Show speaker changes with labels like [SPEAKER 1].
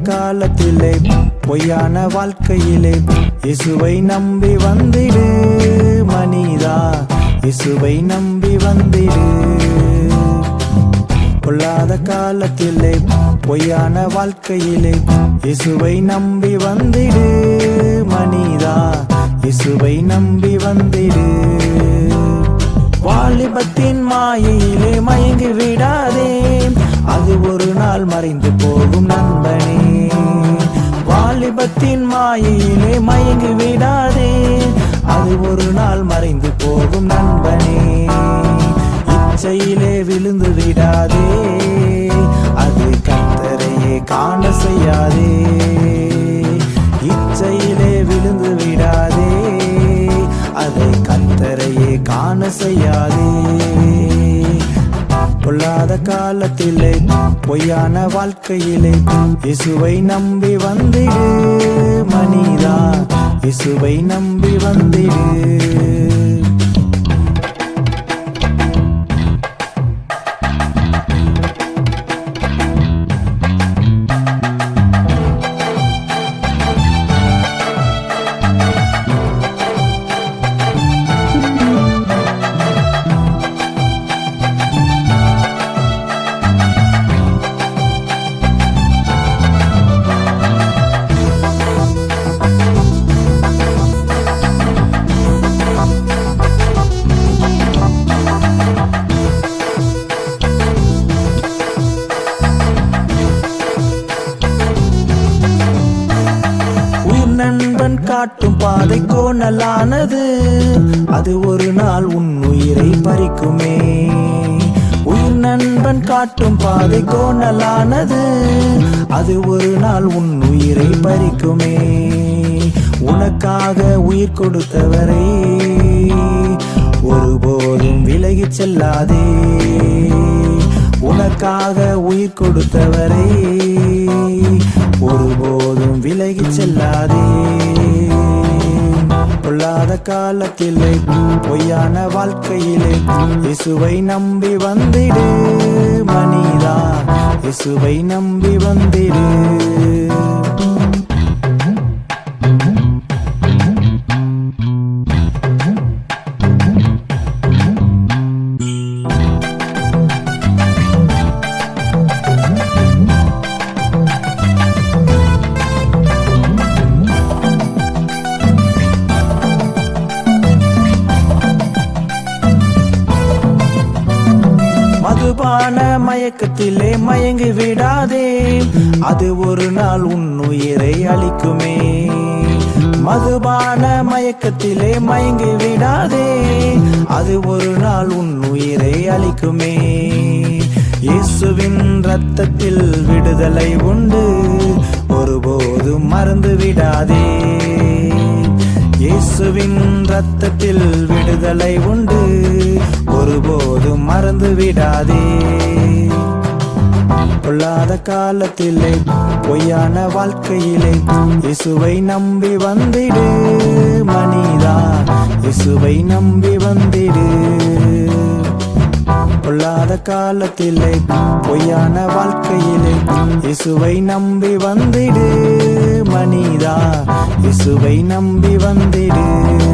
[SPEAKER 1] காலத்திலே பொய்யான வாழ்க்கையிலே இசுவை நம்பி வந்திடு மனிதா இசுவை நம்பி வந்திடு. பொல்லாத காலத்திலே பொய்யான வாழ்க்கையிலே இசுவை நம்பி வந்திடு மனிதா இசுவை நம்பி வந்திடு. வாலிபத்தின் மாயையிலே மயங்கி விடாதே அது ஒரு நாள் மறைந்து போகும் நான் வாலிபத்தின் மாயிலே மயங்கி விடாதே. அது ஒரு நாள் மறைந்து போகும் நண்பனே. இச்சையிலே விழுந்து விடாதே. அது கத்தரையே காண செய்யாதே. இச்சையிலே விழுந்து விடாதே. அதை கத்தரையே காண செய்யாதே. பொல்லாத காலத்திலே பொய்யான வாழ்க்கையிலே இசுவை நம்பி வந்திடு மனிதா இசுவை நம்பி வந்திடு. உயிர் நண்பன் காட்டும் பாதை கோணலானது. அது ஒரு நாள் உன் உயிரை பறிக்குமே. உயிர் நண்பன் காட்டும் பாதை கோணலானது. அது ஒரு நாள் உன் உயிரை பறிக்குமே. உனக்காக உயிர் கொடுத்தவரை. ஒருபோதும் விலகிச் செல்லாதே. உனக்காக உயிர் கொடுத்தவரை. விலகி செல்லாதே. பொல்லாத காலத்திலே பொய்யான வாழ்க்கையிலே இசுவை நம்பி வந்திடு மனிதா. இசுவை நம்பி வந்திடு. மதுபான மயக்கத்திலே மயங்கி விடாதே. அது ஒரு நாள் உன்னுயிரை அளிக்குமே மதுபான மயக்கத்திலே மயங்கி விடாதே. அது ஒரு நாள் உன்னுயிரை அளிக்குமே இயேசுவின் ரத்தத்தில் விடுதலை உண்டு. ஒருபோதும் மறந்து விடாதே. இயேசுவின் ரத்தத்தில் விடுதலை உண்டு. ஒருபோதும் மறந்து விடாதே. பொல்லாத காலத்திலே பொய்யான வாழ்க்கையிலே இசுவை நம்பி வந்திடு மனிதா இசுவை நம்பி வந்திடு. பொல்லாத காலத்திலே பொய்யான வாழ்க்கையிலே இசுவை நம்பி வந்திடு மனிதா இசுவை நம்பி வந்திடு.